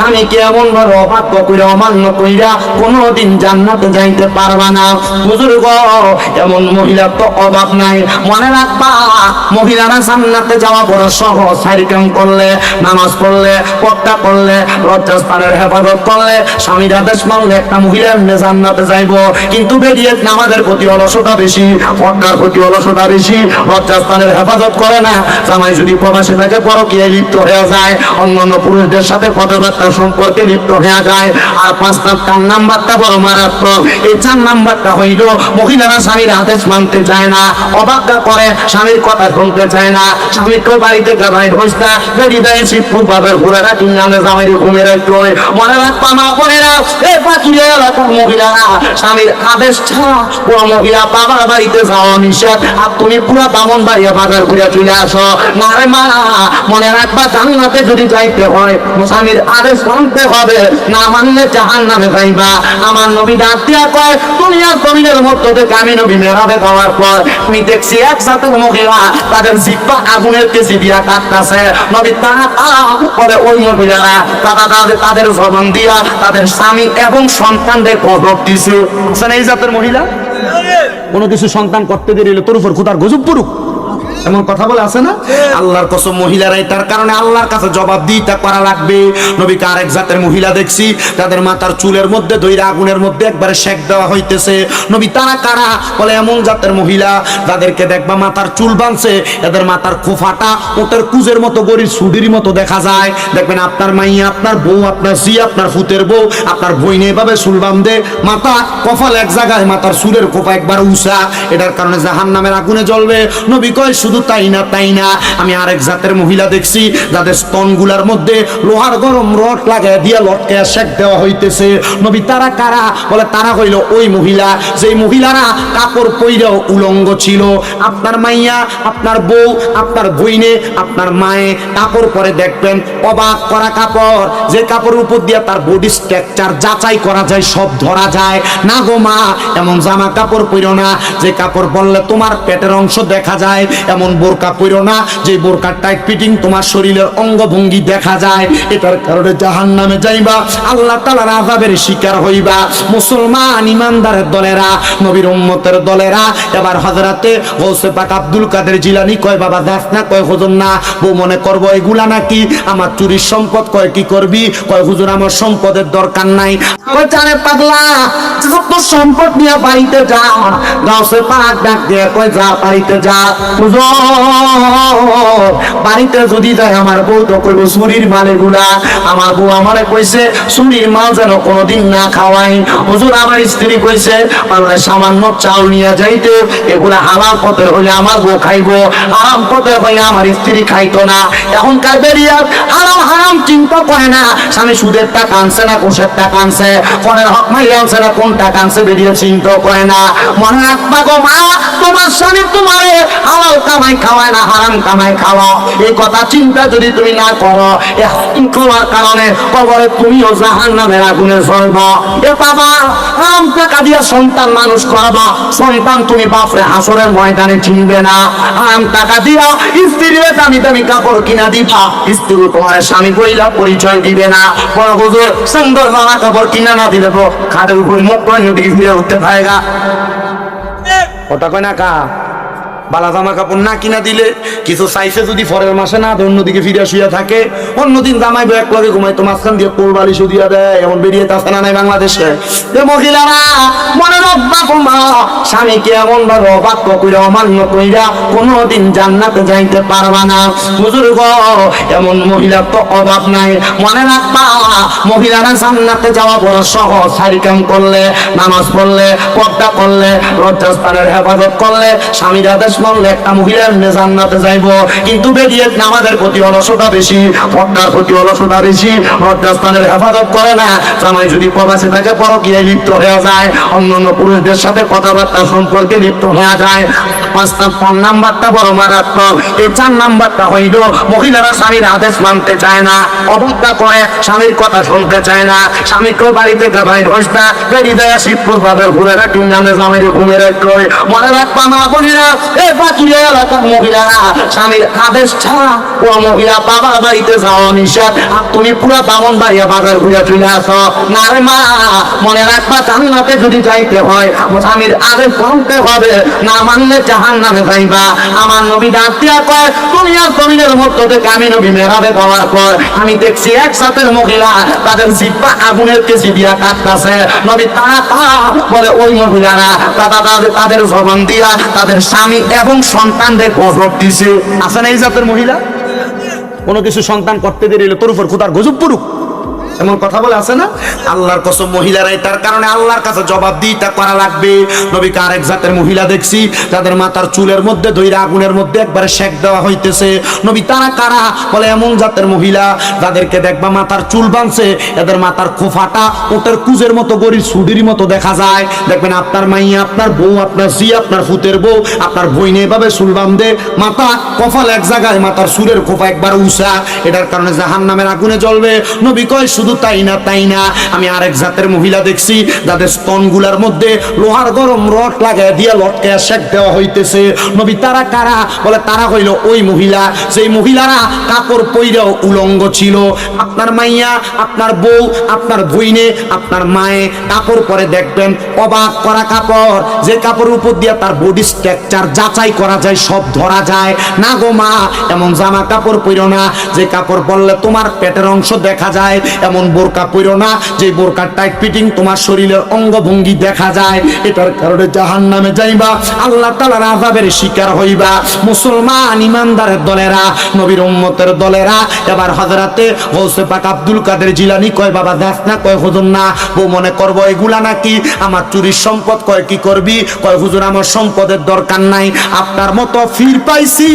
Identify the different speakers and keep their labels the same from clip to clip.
Speaker 1: স্বামীকে এমন ভাবে অবাধ্য কইরা, অমান্য কইরা কোনোদিন জান্নাতে যাইতে পারবা না। হুজুর গো এমন মহিলার তো অভাব নাই। মনে রাখবা, মহিলারা জান্নাতে যাওয়া বড় সহজ। সাইরিকাম করলে, নামাজ পড়লে পর্দা করলে লজ্জাস্থানের হেফাজত করলে, স্বামীর আদেশ মানলে একটা মহিলা এমনি জান্নাতে যাইবো। কিন্তু বেরিয়ে নামাজের প্রতি অলসতা বেশি পর্দার প্রতি অলসতা বেশি, লজ্জাস্থানের হেফাজত করে না। জামাই যদি প্রবাসী থাকে পরকীয় লিপ্ত হয়ে যায়। অন্যান্য পুরুষদের সাথে কথাবার্তা সম্পর্কে লিপ্ত হয়ে যায়। আর পাঁচটা চার নাম্বারটা বড় মারাত্মক। এই চার নাম্বারটা হইল, মহিলারা স্বামীর আদেশ মানতে চায় না অবাধ্যা করে, স্বামীর কথা শুনতে চায় না স্বামীকে বাড়িতে গাবাই বসতা বেরি দেয় শিবপুর বাবের ঘুরেরা তিন নামে জামাইরে ঘুমে রাখতে হয়। মনে রাখবা মা বোনেরা এই পাঁচুরে এলাকার মহিলারা, স্বামীর আদেশ ছাড়া পুরো মহিলা বাবার বাড়িতে যাওয়া নিষেধ। আর তুমি পুরো বামন বাড়িয়া বাজার ঘুরে চলে আসো। না রে মা, মনে রাখবা জান্নাতে যদি যাইতে হয়, স্বামীর আদেশ মানতে হবে, না মানলে জাহান নামে যাইবা। আমার নবী ডাক দিয়া কয়, দুনিয়ার জমিনের মধ্য থেকে আমি নবী মেরাবে যাওয়ার পর আমি দেখছি একসাথে মহিলা তাদের জিব্বা আগুনের কেসি দিয়া কাটতাছে নবী তারা ওই মহিলারা, তারা তাদের তাদের জবান দিয়া তাদের স্বামী এবং সন্তানদের গজব দিছে এই জাতের মহিলা? কোনো কিছু সন্তান করতে দেরি তোর উপর খুদার গজব পড়ুক। এমন কথা বলে আছে না? আল্লাহর কসম মহিলারাই তার কারণে আল্লাহর কাছে জবাব দিতে করা লাগবে। নবীকে আরেক জাতের মহিলা দেখছি তাদের মাথার চুলের মধ্যে দইরা আগুনের মধ্যে একবারে শেক দেওয়া হইতেছে। নবী তারা কারা? বলে এমন জাতের মহিলা তাদেরকে দেখবা মাথার চুল বানছে এদের মাথার খোফাটা ওটার কুজের মতো গরির সুডির মতো দেখা যায়। দেখবেন আপনার মাইয়া আপনার বউ আপনার জি আপনার ফুতের বউ আপনার বইনে এভাবে চুল বান্ধে মাথা কফাল এক জায়গায় মাথার চুলের খোপা একবার উষা এটার কারণে জাহান নামের আগুনে জ্বলবে। নবী কয় শুধু তাই না তাই না? আমি আরেক জাতের মহিলা দেখছি, যাদের স্তনগুলার মধ্যে লোহার গরম রড লাগায় দিয়া লটকে শেক দেওয়া হইতেছে। নবী তারা কারা? বলে, তারা হইল ওই মহিলা, যেই মহিলারা কাপড় পইরাও উলঙ্গ ছিল। আপনার মাইয়া, আপনার বউ, আপনার বইনে আপনার মায়ে কাপড় পরে দেখবেন, অবাক করা কাপড়। যে কাপড়ের উপর দিয়ে তার বডি স্ট্রাকচার যাচাই করা যায়, সব ধরা যায়। না গো মা, এমন জামা কাপড় পইরো না। যে কাপড় বললে তোমার পেটের অংশ দেখা যায় এমন বোরকা পইরো না, যে বোরকার টাইট ফিটিং তোমার শরীরের অঙ্গভঙ্গি দেখা যায়। এটার কারণে জাহান নামে যাইবা, আল্লাহ তালার আজাবের শিকার হইবা। মুসলমান ইমানদারের দলেরা, নবীর উম্মতের দলেরা, এবার হজরাতে গৌসে পাক আব্দুল কাদের জিলানি কয়, বাবা দাস না, কয়, হুজুর, না। বউ মনে করব, এগুলা নাকি আমার চুরির সম্পদ? কয়, কি করবি? কয়, হুজুর, আমার সম্পদের দরকার নাই। জানে পাগলা সম্পদ নিয়ে বাড়িতে যা। গাউসে পাক ডাক দিয়ে কয়, যা বাড়িতে যা। হুজুর বাড়িতে যদি যায় আমার বউ তো কইব, চুরির মালে গুলা। আমার বউ আমারে কইছে, চুরির মাল যেন কোনোদিন না খাওয়াই। হুজুর, আমার স্ত্রী কইছে, পারলে সামান্য চাল নিয়ে যাইতে, এগুলা হালাল পথে হইলে আমার বউ খাইবো। হারাম পথে হইলে আমার স্ত্রী খাইতো না। এখনকার বেরিয়ে হারাম হারাম চিন্তা করে না। স্বামী সুদের টাকা আনছে না, কোষের টাকা আনছে, ফোনের হক মাইলে আনছে না, কোন টাকা আনছে বেরিয়ে চিন্তা করে না। মনে রাখবা গো মা, তোমার স্বামী তোমারে হালাল কামাই খাওয়ায় না হারাম কামাই খাওয়া। এই কথা চিন্তা যদি তুমি না করো শৃঙ্খলার কারণে কবরে তুমিও জাহান নামের আগুনে জ্বলবা। এ বাবা হারাম টাকা দিয়ে সন্তান মানুষ করবা। সন্তান তুমি বাপরে হাসরের ময়দানে চিনবে না। হারাম টাকা দিয়া স্ত্রীর দামি দামি কাপড় কিনা দিবা। স্ত্রী তোমার স্বামী কইলা পরিচয় দিবে না। বড় হুজুর সুন্দর জামা কাপড় কিনা না দিলে তো খাটের উপর মুখ করে উঠতে পারেগা ওটা কয় না কা? বালা জামা কাপড় না কিনা দিলে কিছু চাইছে যদি পরের মাসে না অন্যদিকে ফিরে শুয়ে থাকে। অন্যদিন জামাই এক লগে ঘুমাই তো মাঝখান দিয়ে কোল বালিশ দিয়া দেয়। এমন বেরিয়ে তাছে না নাই বাংলাদেশে। মহিলারা, মনে রাখবা মা স্বামীকে এমন অবাক্য অমান্য কইরা কোনোদিন জান্নাতে যাইতে পারবা না। হুজুর এমন মহিলার তো অভাব নাই। মনে রাখবা, মহিলারা জান্নাতে যাওয়া বড় সহজ। সারিকাম করলে, নামাজ পড়লে, পর্দা করলে, লজ্জাস্থানের হেফাজত করলে, স্বামীর আদেশ মানলে একটা মহিলা এমনি জান্নাতে যাইব। কিন্তু বেরিয়ে নামাজের প্রতি অলসতা বেশি পর্দার প্রতি অলসতা বেশি, লজ্জাস্থানের হেফাজত করে না। জামাই যদি প্রবাসে থাকে, পরকীয়ায় লিপ্ত হয়ে যায়, অন্যান্য পুরুষদের সাথে কথাবার্তা সম্পর্কে লিপ্ত হয়ে যায়। পাঁচটা ফোন নাম্বারটা বড় মারাত্মক। এই চার নাম্বারটা হইল, মহিলারা স্বামীর আদেশ মানতে চায় না, অবজ্ঞা করে, স্বামীর কথা শুনতে চায় না। স্বামীকে বাড়িতে গাবাই ঘষটা বেরিয়ে দেয় শিবপুর ভাবে ঘুরে রাখি নামে স্বামীর ঘুমে রাখবে মনে রাখবা মা বোনেরা আর তুমি পুরো বামন বাড়িয়া বাজার ঘুরে চলে আসো। মা, মনে রাখবা যদি যাইতে হয় স্বামীর হবে। না মানলে জাহান নামে যাইবা। আমার নবী ডাক কয় দুনিয়ার জমিনের আমি নবী মেরাবে পাওয়ার পর, আমি দেখছি একসাথে মহিলা, তাদের জিব্বা আগুনের কেসি দিয়া কাটতাছে নবী তারা বলে, ওই মহিলারা তাদের জবান দিয়া, তাদের স্বামী এবং সন্তানদের গজব দিছে আছে এই জাতের মহিলা? কোনো কিছু সন্তান করতে দেরি তোর উপর খুদার গজব পড়ুক। এমন কথা বলে আছে না? আল্লাহর কসম মহিলারা এটার কারণে আল্লাহর কাছে জবাব দিইটা করা লাগবে। নবীকে আরেক জাতের মহিলা দেখছি, যাদের মাথার চুলের মধ্যে দইরা আগুনের মধ্যে একবারে শেক দেওয়া হইতেছে। নবী তারা কারা? বলে এমন জাতের মহিলা, যাদেরকে দেখবা মাথার চুল বাঁধছে, এদের মাথার খোফাটা ওটার কুজের মতো, গরির সুডির মতো দেখা যায়। দেখবেন আপনার মাইয়া, আপনার বউ, আপনার জি, আপনার ফুতের বউ, আপনার বইনে এভাবে চুল বাঁধে, মাথা কফাল এক জায়গায়, মাথার সুরের খোফা একবার উষা এটার কারণে জাহান নামের আগুনে জ্বলবে। নবী কয় শুধু তাই না তাই না? আমি আরেক জাতের মহিলা দেখছি, যাদের স্তনগুলার মধ্যে লোহার গরম রড লাগায় দিয়ে লটকে শেক দেওয়া হইতেছে। নবী তারা কারা? বলে তারা হইল ওই মহিলা। সেই মহিলারা কাপড় পইরেও উলঙ্গ ছিল। আপনার মাইয়া, আপনার বউ, আপনার ভইনে, আপনার মায়ে কাপড় পরে দেখবেন, অবাক করা কাপড়। যে কাপড়ের উপর দিয়ে তার বডি স্ট্রাকচার যাচাই করা যায়, সব ধরা যায়। না গো মা, এমন জামা কাপড় পইরো না। যে কাপড় পরলে তোমার পেটের অংশ দেখা যায় এমন বোরকা পইরো না। যে বোরকার টাইট ফিটিং তোমার শরীরের অঙ্গভঙ্গি দেখা যায়, এটার কারণে জাহান নামে যাইবা, আল্লাহ তালার আজাবের শিকার হইবা। মুসলমান ইমানদারের দলেরা, নবীর উম্মতের দলেরা, এবার হজরাতে গৌসে পাক আব্দুল কাদের জিলানি কয়, বাবা দেখ না, কয়, হুজুর, না। বউ, মনে করব এগুলা নাকি? আমার চুরির সম্পদ, কয়, কি করবি? কয়, হুজুর, আমার সম্পদের দরকার নাই। আপনার মতো ফির পাইছি,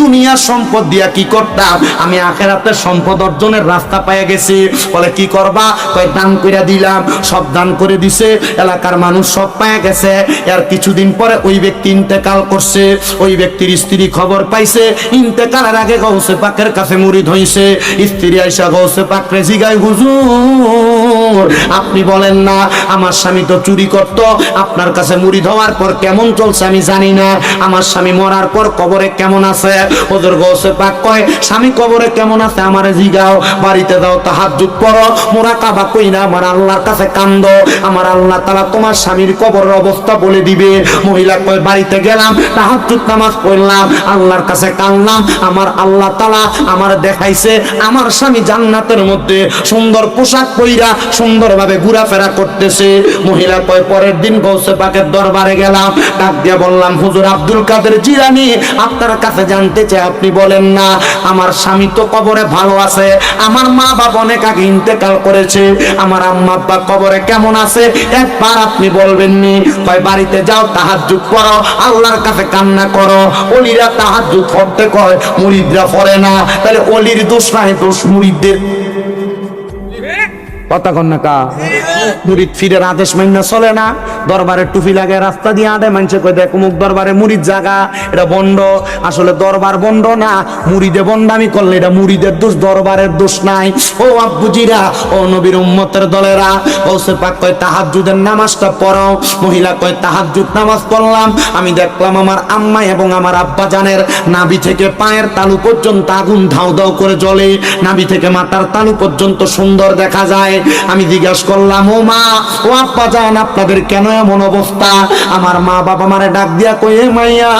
Speaker 1: দুনিয়ার সম্পদ দিয়া কি করতাম? আমি আখেরাতে সম্পদ অর্জনের রাস্তা পেয়ে গেছি। বলে, কি করবা? কয়, দান করে দিলাম। সব দান করে দিছে। এলাকার মানুষ সব পায়ে গেছে। আর কিছুদিন পরে ওই ব্যক্তি ইন্তেকাল করছে। ওই ব্যক্তির স্ত্রী খবর পাইছে। ইন্তেকালের আগে গৌসে পাকের কাছে মুড়ি ধইছে। স্ত্রী আইসা গৌসে পাকরে জিগায়, হুজুর আপনি বলেন না, আমার স্বামী তো চুরি করত, আপনার কাছে মুড়ি ধোয়ার পর কেমন চলছে আমি জানি না। আমার স্বামী মরার পর কবরে কেমন আছে? ওদের গৌসে পাক কয়, স্বামী কবরে কেমন আছে আমারে জিগাও, বাড়িতে দাও তাহাজ্জুদ পড়ো, মোরা কাবা কই না আমার আল্লাহর কাছে কান্দ। আমার আল্লাহ তাআলা তোমার স্বামীর কবরের অবস্থা বলে দিবে। মহিলা কয়, বাড়িতে গেলাম, তাহাজ্জুদ নামাজ পড়লাম, আল্লাহর কাছে কানলাম আমার আল্লাহ তাআলা আমার দেখাইছে, আমার স্বামী জান্নাতের মধ্যে সুন্দর পোশাক পইরা সুন্দরভাবে ঘোরাফেরা করতেছে। মহিলা কয়, পরের দিন গৌসে পাকের দরবারে গেলাম। ডাক দিয়ে বললাম, হুজুর আব্দুল কাদের জিরানি আপনার কাছে জানতে চাই, আপনি বলেন না, আমার স্বামী তো কবরে ভালো আছে, আমার মা বাবা অনেক আগে ইন্তেকাল করেছে, আমার আম্মা আব্বা কবরে কেমন আছে? একবার আপনি বলবেন নি কয়, বাড়িতে যাও, তাহাজ্জুদ পড়ো আল্লাহর কাছে কান্না করো। অলিরা তাহাজ্জুদ পড়তে কয়, মুরিদরা পড়ে না। তাহলে অলির দোষ নাই, দোষ মুরিদদের কথা কন না কা। মুরিদ ফিরের আদেশ চলে না। টুপি রাস্তা দিয়ে কই দেখ মুখ দরবারে মুরিদ জাগা। এটা বন্ড। আসলে দরবার বন্ড না। করলে এটা দোষ, দরবারের দোষ নাই। ও ও নবীর দলেরা। কয় নামাজটা মহিলা কয়, তাহাজ্জুদ নামাজ পড়লাম। আমি দেখলাম আমার আম্মা এবং আমার আব্বা জানের থেকে পায়ের তালু পর্যন্ত আগুন ধাউ করে জ্বলে। নাভি থেকে মাথার তালু পর্যন্ত সুন্দর দেখা যায়। আমি জিজ্ঞাসা করলাম, ও মা, ও আব্বা জান, আপনাদের কেন এমন অবস্থা? আমার মা বাবা মারে ডাক দিয়া কয়ে, মাইয়া,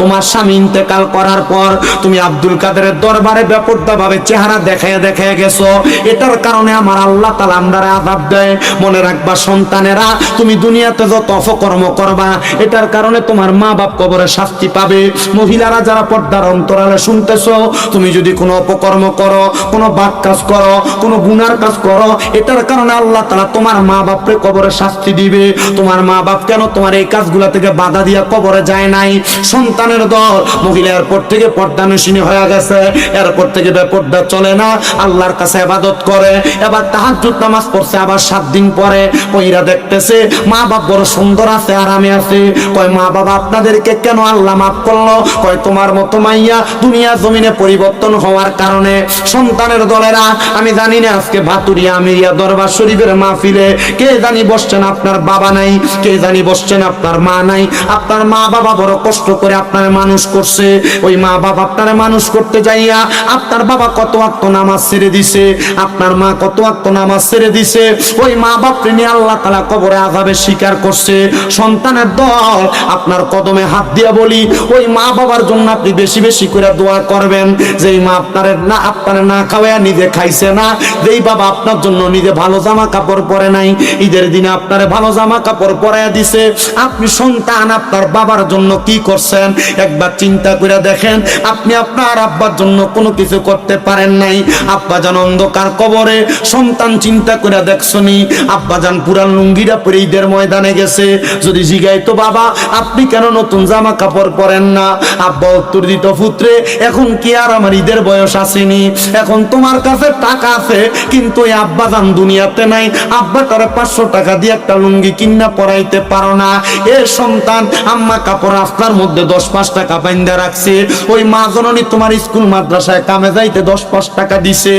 Speaker 1: তোমার স্বামী ইন্তেকাল করার পর তুমি আব্দুল কাদেরের দরবারে ব্যাপারটা ভাবে চেহারা দেখায় দেখায় গেছো। এটার কারণে আমার আল্লাহ তালা আমরা আজাব দেয়। মনে রাখবা সন্তানেরা, তুমি দুনিয়াতে যত অপকর্ম করবা, এটার কারণে তোমার মা বাপ কবরে শাস্তি পাবে। মহিলারা যারা পর্দার অন্তরালে শুনতেছো, তুমি যদি কোনো অপকর্ম করো, কোনো বাদ কাজ করো, কোনো গুনার কাজ করো এটার কারণে আল্লাহ তালা তোমার মা বাপরে কবরে শাস্তি দিবে। তোমার মা বাপ কেন তোমার এই কাজগুলা থেকে বাধা দিয়া কবরে যায় নাই? সন্তানের দল মহিলা এরপর থেকে পর্দা নসিনী হয়ে গেছে। এরপর থেকে বেপর্দা চলে না। আল্লাহর কাছে আবাদত করে। এবার তাহাজ্জুদ নামাজ পড়ছে আবার সাত দিন পরে। ওইরা দেখতেছে মা বাপ বড় সুন্দর আছে, আরামে আছে। কয় মা বাবা আপনাদেরকে কেন আল্লাহ মাফ করল? কয়, তোমার মতো মাইয়া দুনিয়া জমিনে পরিবর্তন হওয়ার কারণে। সন্তানের দলেরা, আমি জানি না আজকে ভাতুরিয়া আমি আমিরিয়া দরবার শরীফের মাহফিলে কে জানি বসছেন আপনার বাবা নাই, কে জানি বসছেন আপনার মা নাই। আপনার মা বাবা বড় কষ্ট করে আপনার মানুষ করছে। ওই মা বাবা আপনার মানুষ করতে যাইয়া আপনার বাবা কত আত্ম নামাজ ছেড়ে দিছে, আপনার মা কত আত্ম নামাজ ছেড়ে দিছে। ওই মা বাপকে নিয়ে আল্লাহ তালা কবরে আজাবে স্বীকার করছে। সন্তানের দল আপনার কদমে হাত দিয়া বলি, ওই মা বাবার জন্য আপনি বেশি বেশি করে দোয়া করবেন। যেই মা আপনার না আপনার না খাওয়াইয়া নিজে খাইছে না, যেই বাবা আপনার জন্য নিজে ভালো জামা কাপড় পরে নাই। ঈদের দিনে আপনার ভালো জামা কাপড় পরাইয়া দিছে। আপনি সন্তান, আপনার বাবার জন্য কি করছেন? একবার চিন্তা করে দেখেন, আপনি আপনার আব্বার জন্য কোনো কিছু করতে পারেন নাই। আব্বা যান অন্ধকার কবরে, সন্তান চিন্তা করে দেখছনি। আব্বা যান পুরান লুঙ্গিরা পরে ঈদের ময়দানে গেছে। যদি জিগাই তো বাবা, আপনি কেন নতুন জামা কাপড় পরেন না? আব্বা উত্তর দিত, পুত্রে, এখন কি আর আমার ঈদের বয়স আসেনি? এখন তোমার কাছে টাকা আছে, কিন্তু আব্বা যান দুনিয়াতে নাই। আব্বা পাঁচশো টাকা দিয়ে একটা লুঙ্গি পরাইতে পারো না। এ সন্তান, আম্মা কাপড় রাস্তার মধ্যে দশ পাঁচ টাকা বাইন্দা রাখছে। ওই মা জননী তোমার স্কুল মাদ্রাসায় কামে যাইতে দশ পাঁচ টাকা দিছে।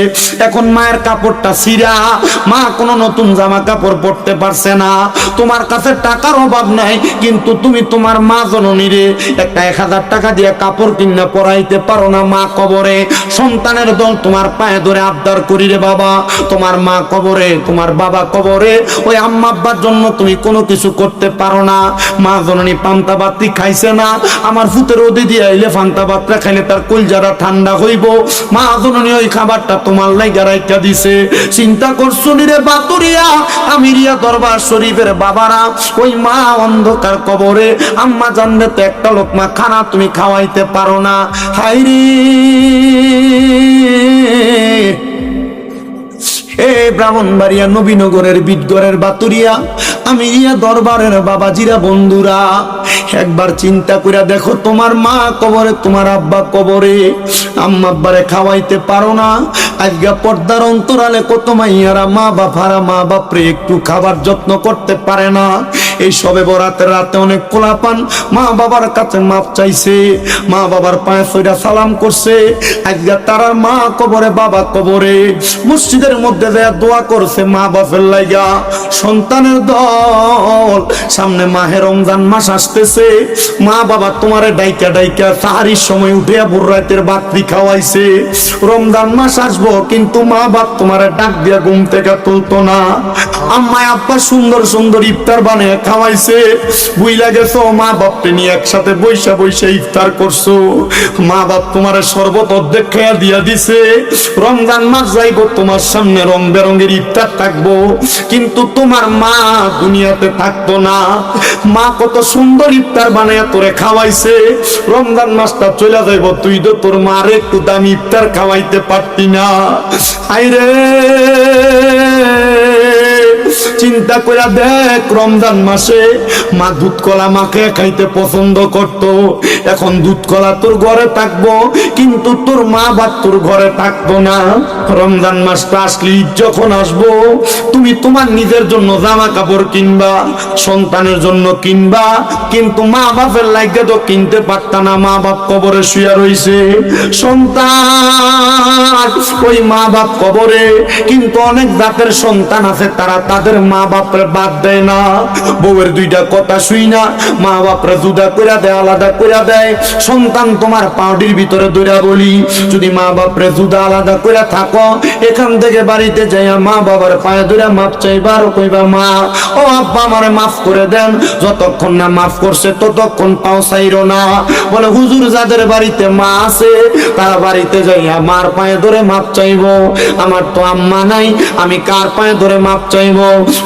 Speaker 1: এখন মায়ের কাপড়টা সিরা মা কোনো নতুন জামা কাপড় পরতে পারছে না। তোমার কাছে টাকার অভাব নাই, কিন্তু তুমি তোমার মা জননীরে একটা এক হাজার টাকা দিয়ে কাপড় কিনা পরাইতে পারো না মা কবরে। সন্তানের দল তোমার পায়ে ধরে আবদার করি রে বাবা। তোমার মা কবরে, তোমার বাবা কবরে, ওই আম্মা আব্বার জন্য তুমি কোনো কিছু করতে পারো না। মা জননী পান্তা বাতি খাইছে না, আমার ফুতের ওদি দিয়ে আইলে পান্তা বাতটা খাইলে তার কলজারা ঠান্ডা হইব। মা জননী ওই খাবারটা তোমার লাইগা রাইখা দিছে। চিন্তা করছ রে বাতুরিয়া? আমিরিয়া দরবার শরীফের বাবারা, ওই মা অন্ধকার কবরে, আম্মা জানলে তো একটা লোকমা খানা তুমি খাওয়াইতে পারো না। হাইরি ব্রাহ্মণবাড়িয়া নবীনগরের বিদগড়ের বাতুরিয়া, আমি ইয়া দরবারের বাবাজিরা বন্ধুরা, একবার চিন্তা করে দেখো তোমার মা কবরে, তোমার আব্বা কবরে, আম্মা খাওয়াইতে পারো না আজকে পর্দার অন্তরালে কত মাইয়ারা মা বাপারা মা বাপরে একটু খাবার যত্ন করতে পারে না এই সবে বরাতের রাতে অনেক কোলাপান। মা বাবার কাছে মাপ চাইছে। মা বাবার পায়ে সইরা সালাম করছে। আজকে তারা মা কবরে, বাবা কবরে। মসজিদের মধ্যে দেয়া দোয়া করছে মা বাপের লাইগা। সন্তানের দল। সামনে মাহে রমজান মাস আসতেছে। মা বাবা তোমারে ডাইকা ডাইকা তাহারির সময় উঠে ভোর রাতের বাতি খাওয়াইছে। রমজান মাস আসব, কিন্তু মা বাপ তোমারে ডাক দিয়া ঘুম থেকে তুলতো না। আম্মায় আব্বা সুন্দর সুন্দর ইফতার বানিয়ে খাওয়াইছে বুইলা গেছো, মা বাপকে নিয়ে একসাথে বৈশা বৈশা ইফতার করছ। মা বাপ তোমার শরবত অর্ধেক খেয়া দিয়া দিছে। রমজান মাস যাইব, তোমার সামনে রং বেরঙের ইফতার থাকব। কিন্তু তোমার মা দুনিয়াতে থাকতো না। মা কত সুন্দর ইফতার বানায় তোরে খাওয়াইছে। রমজান মাসটা চলে যাইব, তুই তো তোর মার একটু দামি ইফতার খাওয়াইতে পারতি না। আইরে! চিন্তা করে দেখ, রমজান মাসে মা দুধ কলা মাকে খাইতে পছন্দ করত। এখন দুধ কলা তোর ঘরে থাকব, কিন্তু তোর মা বাপ তোর ঘরে থাকব না। রমজান মাসটা আসলে যখন আসব, তুমি তোমার নিজের জন্য জামা কাপড় কিনবা, সন্তানের জন্য কিনবা, কিন্তু মা বাপের লাগে তো কিনতে পারতা না, মা বাপ কবরে শুয়ে রইছে। সন্তান, ওই মা বাপ কবরে কিন্তু অনেক জাতের সন্তান আছে, তারা তাদের মা বাপরে বাদ দেয় না। বউয়ের দুইটা কথা শুই না। মা বাপরে জুদা করে দেয়, আলাদা করে দেয়। সন্তান তোমার পাউডির ভিতরে দৌড়া বলি, যদি মা বাপরে জুদা আলাদা করে থাকো, এখান থেকে বাড়িতে যাইয়া মা বাবার পায়ে ধরে মাপ চাইবার কইবা, মা, ও আব্বা আমারে মাফ করে দেন। যতক্ষণ না মাফ করছে, ততক্ষণ পাও চাইরো না। বলে, হুজুর, যাদের বাড়িতে মা আছে, তারা বাড়িতে যাইয়া মার পায়ে ধরে মাপ চাইব। আমার তো আম্মা নাই, আমি কার পায়ে ধরে মাপ চাইব?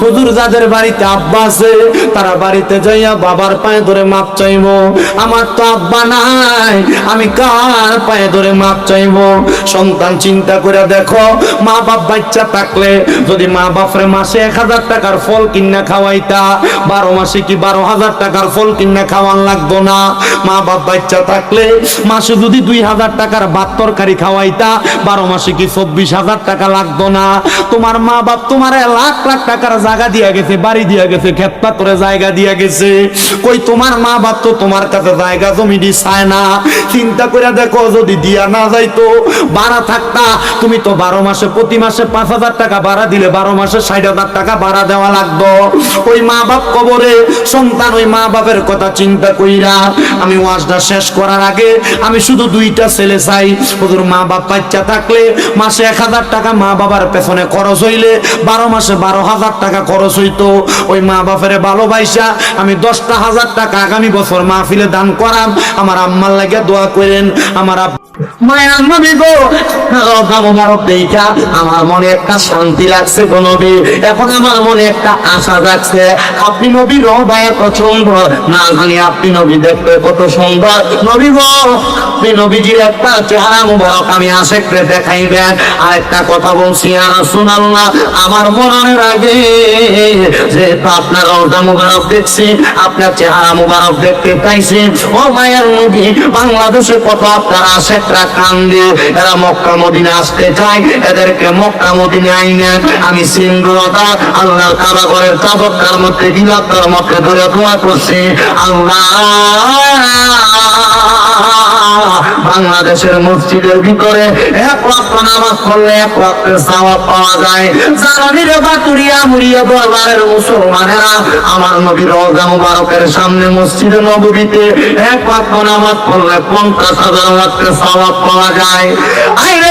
Speaker 1: হুজুর যাদের বাড়িতে আব্বা আছে, তারা বাড়িতে যাইয়া বাবার পায়ে ধরে মাপ চাইব। আমার তো আব্বা নাই, আমি কার পায়ে ধরে মাপ চাইব? সন্তান চিন্তা করে দেখো মা বাপ বাচ্চা থাকলে যদি মা বাপরে মাসে এক হাজার টাকার ফল কিনা খাওয়াইতা, বারো মাসে কি বারো হাজার টাকার ফল কিনা খাওয়ান লাগতো না? মা বাপ বাচ্চা থাকলে মাসে যদি দুই হাজার টাকার ভাত তরকারি খাওয়াইতা, বারো মাসে কি চব্বিশ হাজার টাকা লাগতো না? তোমার মা বাপ তোমার লাখ লাখ টাকার জায়গা দিয়া গেছে, বাড়ি দিয়া গেছে খেতপা করে জায়গা দিয়া গেছে। কই, তোমার মা বাপ তো তোমার কাছে জায়গা জমি দি চায় না। চিন্তা করে দেখো, যদি দিয়া না যাইতো, ভাড়া থাকতা। তুমি তো বারো মাসে, প্রতি মাসে পাঁচ হাজার টাকা ভাড়া দিলে, বারো মাসে ষাট হাজার টাকা ভাড়া দেওয়া লাগতো ওই মা বাপ কবরে, সন্তান ওই মা বাপের কথা চিন্তা কইরা, আমি ওয়াজটা শেষ করার আগে, আমি শুধু দুইটা ছেলে চাই। ওদের মা বাপ বাচ্চা থাকলে মাসে এক হাজার টাকা মা বাবার পেছনে খরচ হইলে, বারো মাসে বারো হাজার টাকা খরচ হইতো, ওই মা বাপের ভালোবাসা আমি দশটা হাজার টাকা আগামী বছর মাহফিলে দান করাম, আমার আম্মার লাগে দোয়া করেন, আমার না কত সুন্দর। নবী একটা চেহারা আমি দেখাইবেন। আর একটা কথা বলছি, আর শুনাল্লাহ আমার মরণের আগে আপনার মোবারক দেখছি, আপনার চেহারা মোবারক দেখতে পাইছি। ও মায়ের নবী, বাংলাদেশে কত আপনার কান্দে, এরা মক্কা আসতে চায়, এদেরকে মক্কা মদিনা আইনে আমি সিংহতা আল্লাহ কাবা মধ্যে গিলাতার মধ্যে ধরে দোয়া করছি। আল্লাহ! বাংলাদেশের মসজিদের ভিতরে এক ওয়াক্ত নামাজ পড়লে এক ওয়াক্তের সওয়াব পাওয়া যায়। যারা নিরবা তুরিয়া মুড়িয়া দরবারের মুসলমানেরা, আমার নবীর রওজা মুবারকের সামনে মসজিদে নববীতে এক ওয়াক্ত নামাজ পড়লে হাজার ওয়াক্তের সওয়াব পাওয়া যায়। আইরে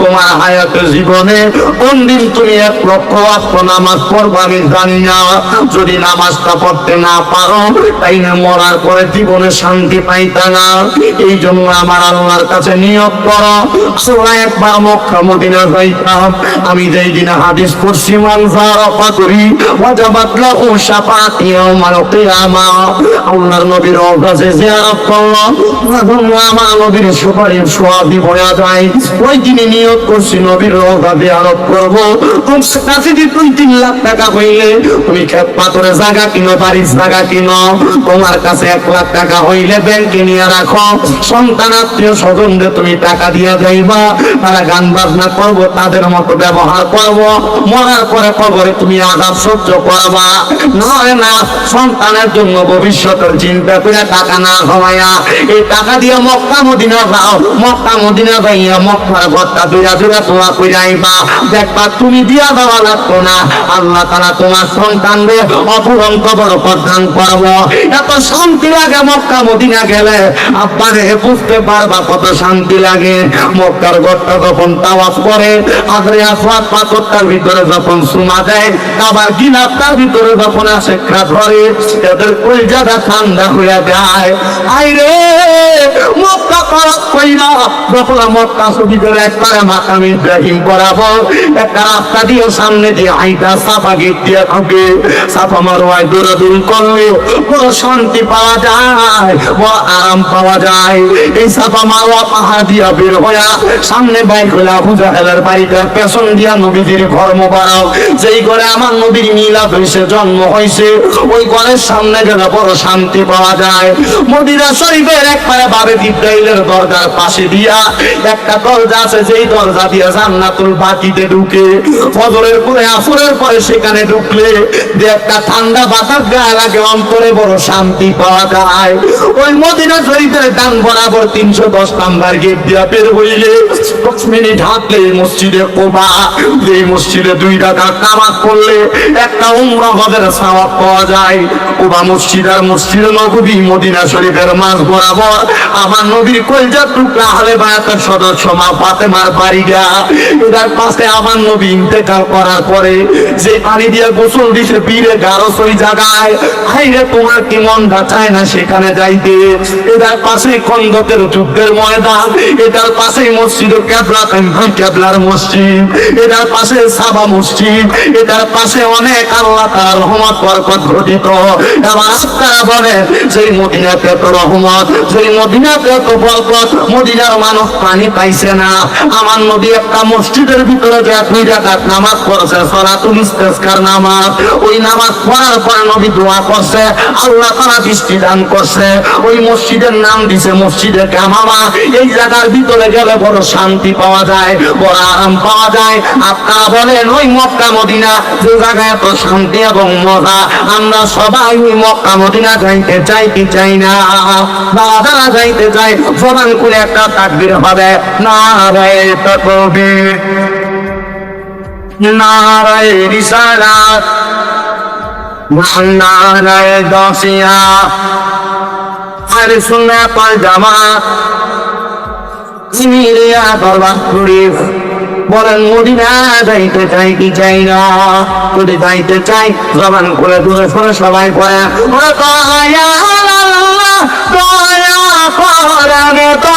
Speaker 1: তোমার হায়াতের জীবনে। কোন দিন তুমি এক লক্ষ ওয়াক্ত নামাজ পড়বা আমি জানি না। যদি নামাজটা পড়তে না পারো, তাইলে মরার পরে জীবনে শান্তি পাইতা না। এই জন্য আমার আল্লাহর কাছে নিয়োগ করো। সোলা একবার মক্কা, মদিনা যাইতাম। আমি যেই দিনে হাদিস পড়ছি মানজার পাতুরি ওয়াজাবাত লাহু শাফাতি ইয়াউমাল কিয়ামা। আল্লাহর নবীর কাছে জিয়ারত করল আমার নবীর সুপারিশ সোয়াবি বয়া যায় ওই দিনে নিয়োগ করছি নবীর রওজা জিয়ারত করব। কাছে যদি দুই তিন লাখ টাকা হইলে, তুমি খেত পাথরে জায়গা কিনো, বাড়ির জায়গা কিনো, তোমার কাছে এক লাখ টাকা হইলে ব্যাংকে নিয়ে রাখো। সন্তান, আত্মীয় স্বজনদের তুমি টাকা দিয়ে যাইবা তারা গান বাজনা করব, তাদের মতো ব্যবহার করব। মরার পরে কবরে তুমি আঘাত সহ্য করবা। নয় না, সন্তানের জন্য ভবিষ্যতের চিন্তা করে টাকা না হওয়াইয়া এই টাকা দিয়ে মক্কা, মদিনা যাও। মক্কা, মদিনা যাইয়া মক্কার ঘরটা দুইরা দুইরা করে আইবা। দেখবা তুমি দিয়া দেওয়া লাগতো না। আল্লাহ তারা তোমার সন্তানদের অপূরণ কবর প্রদান করব। এত শান্তি লাগে মক্কা, মদিনা গেলে। আপনারে বুঝতে পারবা কত শান্তি লাগে। মক্কার ঘরটা যখন তাওয়াজ করে, আদরে আসওয়াদ পাথরটার ভিতরে যখন সুমা দেয়, আবার গিলাপটার ভিতরে যখন আসে ধরে এদের কলজাটা ঠান্ডা হয়ে যায়। আইরে, মক্কা করাত কইরা যখন মক্কা ছবি করে একবারে মাকামি ইব্রাহিম বরাবর একটা রাস্তা দিয়ে সামনে দিয়ে আইটা সাফা দিয়ে থাকে সাফা মারোয়ায় দৌড়াদৌড়ি করলে শান্তি পাওয়া যায় আরাম পাওয়া যায়। এই সাফা মারোয়া দিয়া বের হইয়া সামনে বাইক হইলা হেলার বাড়িটার পেছন দিয়া নবীদের ঘর মোবারক। যেই ঘরে আমার নবীর মিলাদ হয়েছে জন্ম হয়েছে ওই ঘরের সামনে গেলে বড় শান্তি পাওয়া যায়। মদিনা শরীফের একবারে বাবে ইব্রাহিমের দরজার পাশে দিয়া একটা দরজা আছে যেই দরজা দিয়া জান্নাতুল বাকিতে ঢুকে, ফজরের পরে, আসরের পরে সেখানে ঢুকলে যে একটা ঠান্ডা বাতাস গায়ে লাগে অন্তরে বড় শান্তি পাওয়া যায়। ওই মদিনা শরীফের ডান বরাবর তিনশো দশ নাম্বার গেট দিয়া বের হইলে পাঁচ মিনিট হাঁটলে মসজিদে কোবা, এই মসজিদে দুই টাকা কামাত করলে একটা উমরা হজের সওয়াব পাওয়া যায়। কোবা মসজিদ আর মসজিদে নবী মদিনা শরীফের মাঝ বরাবর। আমার নবীর কলজার টুকরা হলে বায়াতের সদস্য মা ফাতেমার এটার পাশে আমার নবী ইন্তেকাল করার পরে যে পানি দিয়ে গোসল দিছে, পীরে তোমার কি না সেখানে যাইতে? পাশে যুদ্ধের ময়দান পাশে মসজিদ মসজিদ পাশে সাবা মসজিদ পাশে অনেক আল্লাহ তার রহমত, বরকত ঘটিত। এবার আপনারা সেই মদিনাতে এত রহমত সেই মদিনাতে এত বরকত, মদিনার মানুষ পানি পাইছে না? না আমার নবী একটা মসজিদের ভিতরে যে দুই রাকাত নামাজ পড়ছে, সলাতুল ইস্তেসকার নামাজ, ওই নামাজ পড়ার পরে নবী দোয়া করছে, আল্লাহ তাআলা দৃষ্টি দান করছে, ওই মসজিদের নাম দিছে মসজিদে কামামা, এই জায়গার ভিতরে গেলে বড় শান্তি পাওয়া যায়, বড় আরাম পাওয়া যায়। আপনারা বলেন, ওই মক্কা, মদিনা, যে জায়গায় এত শান্তি এবং মজা, আমরা সবাই ওই মক্কা, মদিনা যাইতে চাই কি চাই না? দাদারা যাইতে চাই, জবান করে একটা তাকবির হবে নারায় তকবীর নারায় নারায় দশিয়া আর শুনে পাল জামাত বলেন মদিনা যাইতে চাই কি চাই না? যদি যাইতে চাই জবান করে দূরে সরে সবাই আল্লাহ, দয়া করে তো।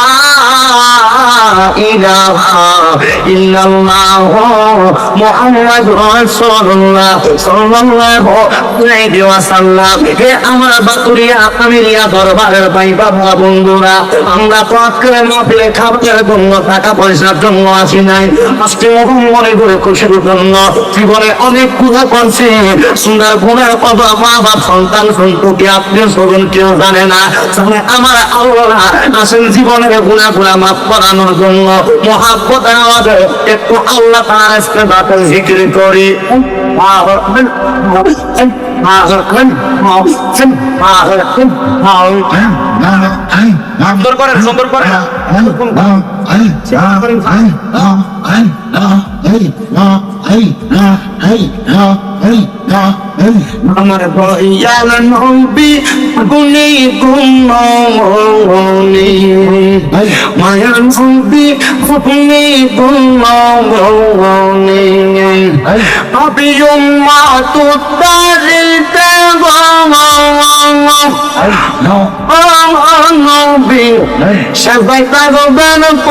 Speaker 1: ইলাহা ইল্লাল্লাহ দরবারের ভাই বাবা বন্ধুরা, আমরা পাক করে মাহফিলে খাবারের জন্য টাকা পয়সার জন্য আসি নাই। মনে করে খুশির জীবনে অনেক গুণা করছে। সুন্দর গুণের কথা মা বাপ সন্তান সন্ততি আত্মীয় স্বজন কেউ জানে না। তাহলে আমার আল্লাহ আসেন জীবনের গুণা গুণা মাফ করানোর জন্য মহাব্বত আমাদের একটু আল্লাহ তার আজকে বাতের জিকির করি
Speaker 2: সুন্দর করেন সুন্দর করেন
Speaker 1: আমার ভয়াল নবী গুনি গুণমনি মায়ার নবী গুনি গুণমনি নবী উম্মা তুতারিতে নবী সবাই পাগবেন পৌঁছি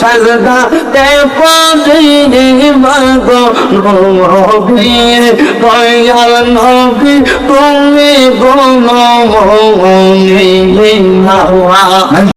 Speaker 1: সাজদা তে পদিনি মাগো নবী দয়াল নবী তুমি গো নবী